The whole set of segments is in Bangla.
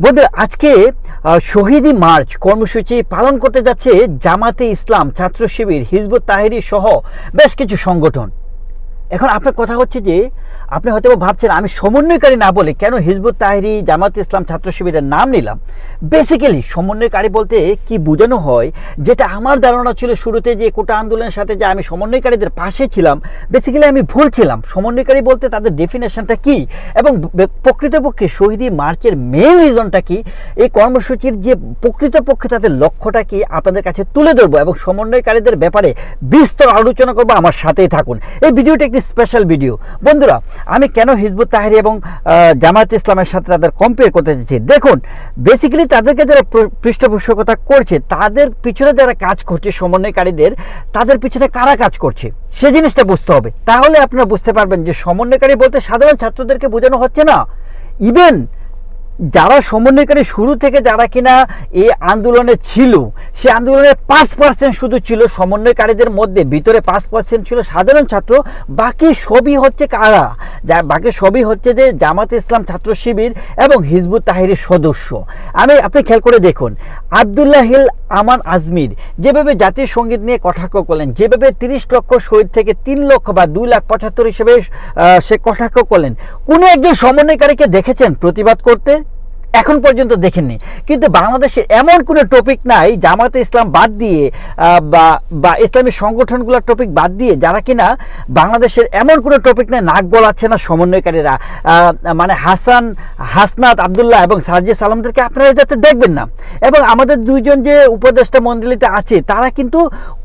বন্ধুরা, আজকে শহীদি মার্চ কর্মসূচি পালন করতে যাচ্ছে জামাতে ইসলাম ছাত্র শিবির, হিজবুত তাহেরি সহ বেশ কিছু সংগঠন। এখন আপনার কথা হচ্ছে যে, আপনি হয়তো ভাবছেন, আমি সমন্বয়কারী না বলে কেন হিজবুত তাহিরি জামাত ইসলাম ছাত্র শিবিরের নাম নিলাম? বেসিক্যালি সমন্বয়কারী বলতে কি বোঝানো হয়, যেটা আমার ধারণা ছিল শুরুতে যে কোটা আন্দোলনের সাথে যে আমি সমন্বয়কারীদের পাশে ছিলাম বেসিক্যালি আমি ভুল ছিলাম। সমন্বয়কারী বলতে তাদের ডেফিনেশনটা কি? এবং প্রকৃতপক্ষে শহীদি মার্চের মেইন রিজনটা কি? এই কর্মসূচির যে প্রকৃতপক্ষে তাদের লক্ষ্যটা কি, আপনাদের কাছে তুলে ধরবো এবং সমন্বয়কারীদের ব্যাপারে বিস্তর আলোচনা করব। আমার সাথেই থাকুন। এই ভিডিওটা একটি স্পেশাল ভিডিও বন্ধুরা, আমি কেন হিজবুত তাহারি এবং জামায়াত ইসলামের সাথে তাদের কম্পেয়ার করতে চাইছি? দেখুন বেসিক্যালি তাদেরকে যারা পৃষ্ঠপোষকতা করছে, তাদের পিছনে যারা কাজ করছে, সমন্বয়কারীদের, তাদের পিছনে কারা কাজ করছে? সে জিনিসটা বুঝতে হবে। তাহলে আপনারা বুঝতে পারবেন যে সমন্বয়কারী বলতে সাধারণ ছাত্রদেরকে বোঝানো হচ্ছে না। ইভেন যারা সমন্বয়কারী শুরু থেকে যারা কিনা এই আন্দোলনে ছিল, সে আন্দোলনের পাঁচ পার্সেন্ট শুধু ছিল সমন্বয়কারীদের মধ্যে, ভিতরে পাঁচ পার্সেন্ট ছিল সাধারণ ছাত্র, বাকি সবই হচ্ছে কারা? যা, বাকি সবই হচ্ছে যে জামাত ইসলাম ছাত্র শিবির এবং হিজবুত তাহিরের সদস্য। আমি, আপনি খেয়াল করে দেখুন আবদুল্লাহিল আমান আজমির, যেভাবে জাতীয় সংগীত নিয়ে কটাক্ষ করলেন, যেভাবে তিরিশ লক্ষ শহীদ থেকে তিন লক্ষ বা দুই লাখ পঁচাত্তর হিসেবে সে কটাক্ষ করলেন, কোনো একজন সমন্বয়কারীকে দেখেছেন প্রতিবাদ করতে? এখন পর্যন্ত দেখেননি। কিন্তু বাংলাদেশে এমন কোনো টপিক নাই জামাতে ইসলাম বাদ দিয়ে বা বা ইসলামী সংগঠনগুলোর টপিক বাদ দিয়ে, যারা কিনা বাংলাদেশের এমন কোনো টপিক নাই, নাক গলাচ্ছে না সমন্বয়কারীরা। মানে হাসান, হাসনাত আবদুল্লাহ এবং সার্জিস আলমদেরকে আপনারা যাতে দেখবেন না। এবং আমাদের দুইজন যে উপদেষ্টা মন্ডলীতে আছে, তারা কিন্তু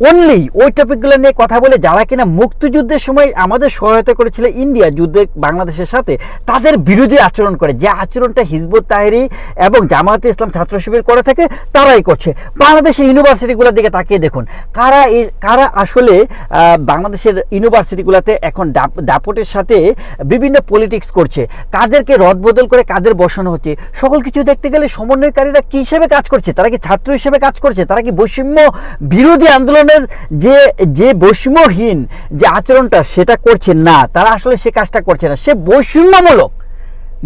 অনলি ওই টপিকগুলো নিয়ে কথা বলে, যারা কিনা মুক্তিযুদ্ধের সময় আমাদের সহায়তা করেছিল ইন্ডিয়া যুদ্ধে বাংলাদেশের সাথে, তাদের বিরোধী আচরণ করে। যে আচরণটা হিজবুত তাহেরি এবং জামায়াতে ইসলাম ছাত্র শিবির করে থাকে, তারাই করছে। বাংলাদেশের ইউনিভার্সিটিগুলোর দিকে তাকিয়ে দেখুন, কারা এই, কারা আসলে বাংলাদেশের ইউনিভার্সিটিগুলোতে এখন দাপ- দাপটের সাথে বিভিন্ন পলিটিক্স করছে, কাদেরকে রদবদল করে কাদের বসানো হচ্ছে, সকল কিছু দেখতে গেলে সমন্বয়কারীরা কি হিসেবে কাজ করছে, তারা কি ছাত্র হিসেবে কাজ করছে, তারা কি বৈষম্য বিরোধী আন্দোলনের যে যে বৈষম্যহীন যে আচরণটা সেটা করছে না, তারা আসলে সে কাজটা করছে না, সে বৈষম্যমূলক।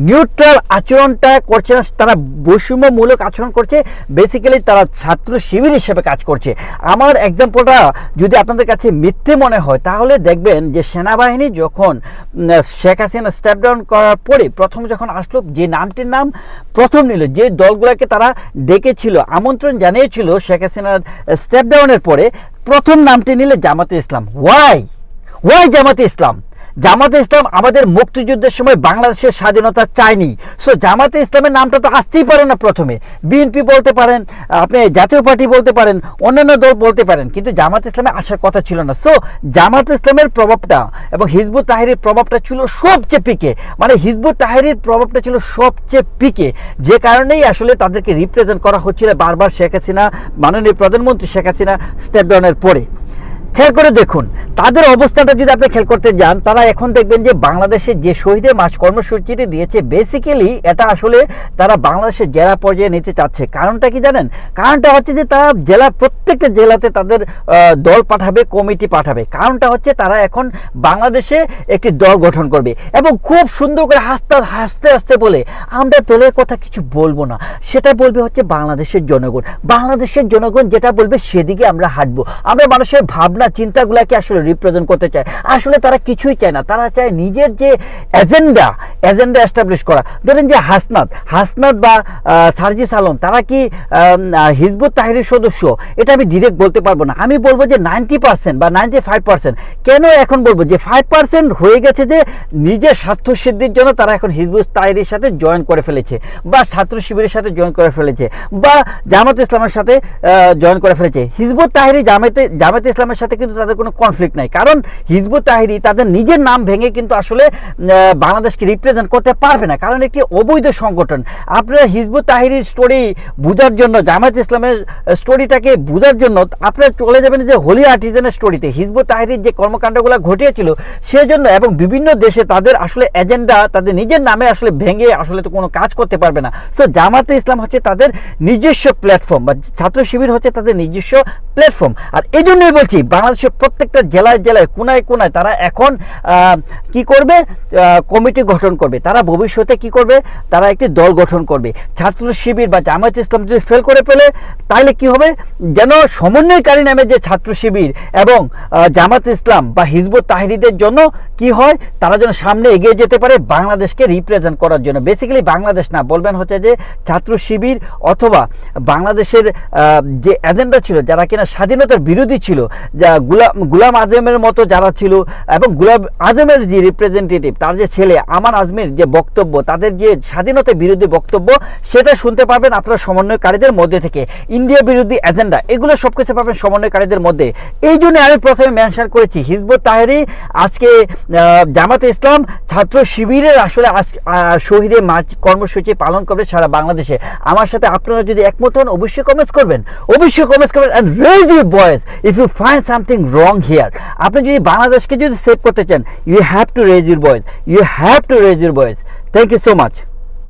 নিউট্রাল আচরণটা করছে না, তারা বৈষম্যমূলক আচরণ করছে বেসিক্যালি তারা ছাত্র শিবির হিসেবে কাজ করছে। আমার এক্সাম্পলটা যদি আপনাদের কাছে মিথ্যে মনে হয়, তাহলে দেখবেন যে সেনাবাহিনী যখন শেখ হাসিনা স্টেপ ডাউন করার পরে প্রথম যখন আসলো, যে নামটির নাম প্রথম নিল, যে দলগুলোকে তারা ডেকেছিল, আমন্ত্রণ জানিয়েছিল শেখ হাসিনার স্টেপ ডাউনের পরে, প্রথম নামটি নিলে জামাতে ইসলাম। ওয়াই ওয়াই জামাতে ইসলাম? জামাতে ইসলাম আমাদের মুক্তিযুদ্ধের সময় বাংলাদেশের স্বাধীনতা চায়নি। সো জামাতে ইসলামের নামটা তো আসতেই পারে না প্রথমে। বিএনপি বলতে পারেন, আপনি জাতীয় পার্টি বলতে পারেন, অন্যান্য দল বলতে পারেন, কিন্তু জামাতে ইসলামে আসার কথা ছিল না। সো জামাত ইসলামের প্রভাবটা এবং হিজবুত তাহিরের প্রভাবটা ছিল সবচেয়ে পিকে। মানে হিজবুত তাহিরের প্রভাবটা ছিল সবচেয়ে পিকে। যে কারণেই আসলে তাদেরকে রিপ্রেজেন্ট করা হচ্ছিল বারবার শেখ হাসিনা, মাননীয় প্রধানমন্ত্রী শেখ হাসিনা স্টেপ ডাউনের পরে। খেয়াল করে দেখুন, তাদের অবস্থাটা যদি আপনি খেয়াল করতে যান, তারা এখন দেখবেন যে বাংলাদেশের যে শহীদের মাস কর্মসূচিটি দিয়েছে বেসিক্যালি এটা আসলে তারা বাংলাদেশের জেলা পর্যায়ে নিতে চাচ্ছে। কারণটা কি জানেন? কারণটা হচ্ছে যে তারা জেলা, প্রত্যেকটা জেলাতে তাদের দল পাঠাবে, কমিটি পাঠাবে। কারণটা হচ্ছে তারা এখন বাংলাদেশে একটি দল গঠন করবে এবং খুব সুন্দর করে হাসতে হাসতে হাসতে বলে, আমরা দলের কথা কিছু বলব না। সেটা বলবে হচ্ছে বাংলাদেশের জনগণ। বাংলাদেশের জনগণ যেটা বলবে সেদিকে আমরা হাঁটবো। আমরা মানুষের ভাবনা চিন্তাগুলোকে আসলে রিপ্রেজেন্ট করতে চাই আসলে তারা কিছুই চায় না। তারা চায় নিজের যে এজেন্ডা এজেন্ডা এস্টাবলিশ করা। ধরেন যে হাসনাত হাসনাত বা সার্জিস আলম, তারা কি হিজবুত তাহিরের সদস্য? এটা আমি ডিরেক্ট বলতে পারব না। আমি বলব যে নাইনটি পার্সেন্ট বা নাইনটি ফাইভ পার্সেন্ট কেন এখন বলব যে ফাইভ পার্সেন্ট হয়ে গেছে যে নিজের স্বার্থ সিদ্ধির জন্য তারা এখন হিজবুত তাহিরের সাথে জয়েন করে ফেলেছে বা ছাত্র শিবিরের সাথে জয়েন করে ফেলেছে বা জামাত ইসলামের সাথে জয়েন করে ফেলেছে। হিজবুত তাহিরি জামাতে জামাতে ইসলামের সাথে কিন্তু তাদের কোনো কনফ্লিক্ট নাই। কারণ হিজবুত তাহিরি তাদের নিজের নাম ভেঙে কিন্তু আসলে বাংলাদেশকে রিপ্রেজেন্ট করতে পারবে না। কারণ একটি অবৈধ সংগঠন। আপনারা হিজবুত তাহিরির স্টোরি বোঝার জন্য জামাত ইসলামের স্টোরিটাকে বোঝার জন্য আপনারা চলে যাবেন যে হোলি আর্টিজেনের স্টোরিতে হিজবুত তাহিরির যে কর্মকাণ্ডগুলো ঘটিয়েছিল, সেজন্য এবং বিভিন্ন দেশে তাদের আসলে এজেন্ডা তাদের নিজের নামে আসলে ভেঙে আসলে তো কোনো কাজ করতে পারবে না। সো জামাতে ইসলাম হচ্ছে তাদের নিজস্ব প্ল্যাটফর্ম বা ছাত্র শিবির হচ্ছে তাদের নিজস্ব প্ল্যাটফর্ম আর এই জন্যই বলছি বাংলাদেশের প্রত্যেকটা জেলায় জেলায়, কোনায় কোনায় তারা এখন কি করবে? কমিটি গঠন করবে। তারা ভবিষ্যতে কি করবে? তারা একটি দল গঠন করবে। ছাত্র শিবির বা জামায়াত ইসলাম যদি ফেল করে ফেলে তাহলে কি হবে? যেন সমন্বয়কারী নামে যে ছাত্র শিবির এবং জামাত ইসলাম বা হিজবুত তাহিরিদের জন্য কি হয়? তারা যেন সামনে এগিয়ে যেতে পারে, বাংলাদেশকে রিপ্রেজেন্ট করার জন্য। বেসিক্যালি বাংলাদেশ না, বলবেন হচ্ছে যে ছাত্র শিবির অথবা বাংলাদেশের যে এজেন্ডা ছিল, যারা কিনা স্বাধীনতার বিরোধী ছিল, যা গুলাম আজমের মতো যারা ছিল এবং গুলাম আজমের যে রিপ্রেজেন্টেটিভ তার যে ছেলে আমান আজমের যে বক্তব্য, তাদের যে স্বাধীনতা বিরোধী বক্তব্য, সেটা শুনতে পাবেন আপনারা সমন্বয়কারীদের মধ্যে থেকে। ইন্ডিয়া বিরোধী এজেন্ডা এগুলো সব কিছু পাবেন সমন্বয়কারীদের মধ্যে। এই জন্য আমি প্রথমে মেনশন করেছি হিজবুত তাহেরি, আজকে জামাতে ইসলাম ছাত্র শিবিরের আসলে আজ- শহীদে মার্চ কর্মসূচি পালন করবে সারা বাংলাদেশে। আমার সাথে আপনারা যদি একমত হন, অবশ্যই কমেন্টস করবেন। অবশ্যই কমেন্টস করবেন। And raise your voice if you find something wrong here আপনি যদি বাংলাদেশকে যদি সেভ করতে চান you have to raise your voice you have to raise your voice thank you so much